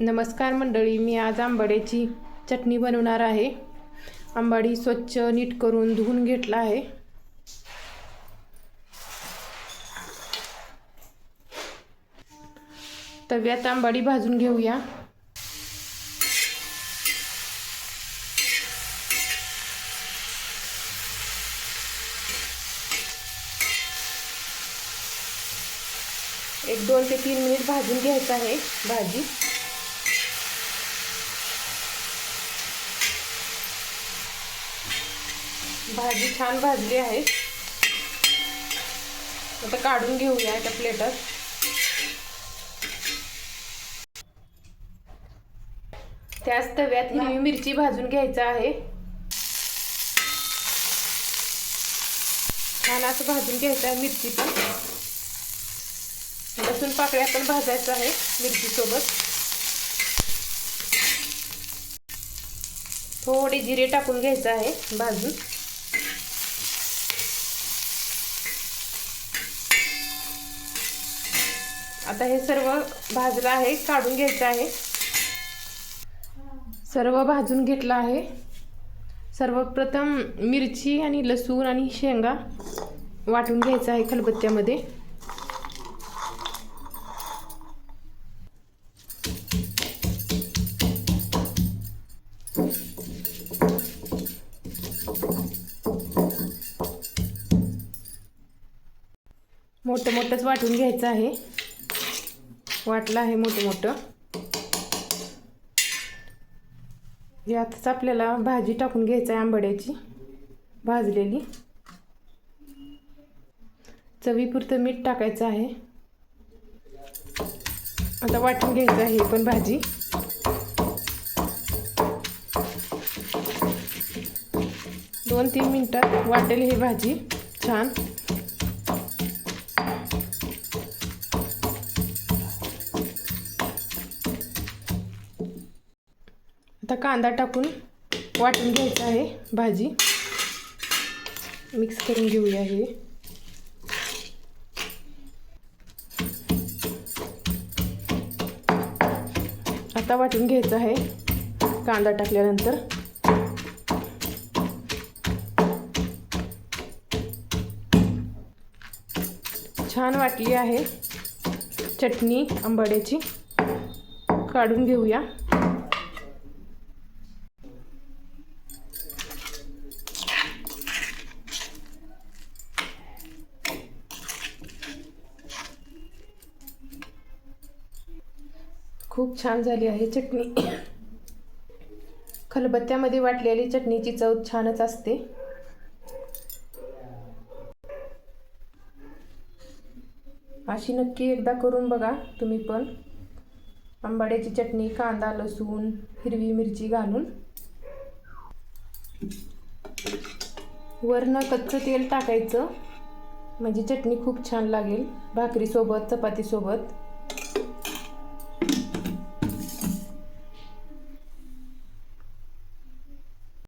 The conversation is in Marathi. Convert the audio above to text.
नमस्कार मंडळी मी आज आंबाड्याची चटणी बनवणार आहे. आंबाडी स्वच्छ नीट करून धुवून घेतला आहे. तव्यात आंबाडी भाजून घेऊया. एक दोन ते तीन मिनिट भाजून घ्यायचं आहे भाजी. भाजी छान भाजली आहे. आता काढून घेऊया एका प्लेटात. त्याच तव्यात हिरवी मिरची भाजून घ्यायचं आहे. छान असं भाजून घ्यायचं आहे मिरची पण. लसूण पाकळ्या पण भाजायचं आहे मिरची सोबत थोडे जिरे टाकून घ्यायचं आहे भाजून. आता हे सर्व भाजलं आहे काढून घ्यायचं आहे. सर्व भाजून घेतलं आहे. सर्वप्रथम मिरची आणि लसूण आणि शेंगा वाटून घ्यायचं आहे खलबत्त्यामध्ये. मोठं मोठंच वाटून घ्यायचं आहे. वाटलं आहे मोठं मोठं. यातच आपल्याला भाजी टाकून घ्यायचं आहे आंबड्याची भाजलेली. चवीपुरतं मीठ टाकायचं आहे. आता वाटून घ्यायचं आहे पण भाजी. दोन तीन मिनटात वाटेल ही भाजी छान. आता कांदा टाकून वाटून घ्यायचा आहे भाजी. मिक्स करून घेऊया हे. आता वाटून घ्यायचं आहे कांदा टाकल्यानंतर. छान वाटली आहे चटणी आंबाड्याची. काढून घेऊया. खूप छान झाली आहे चटणी. खलबत्त्यामध्ये वाटलेली चटणीची चव छानच असते. अशी नक्की एकदा करून बघा तुम्ही पण. आंबाड्याची चटणी कांदा लसूण हिरवी मिरची घालून. वरनं कच्चं तेल टाकायचं. म्हणजे चटणी खूप छान लागेल. भाकरीसोबत चपातीसोबत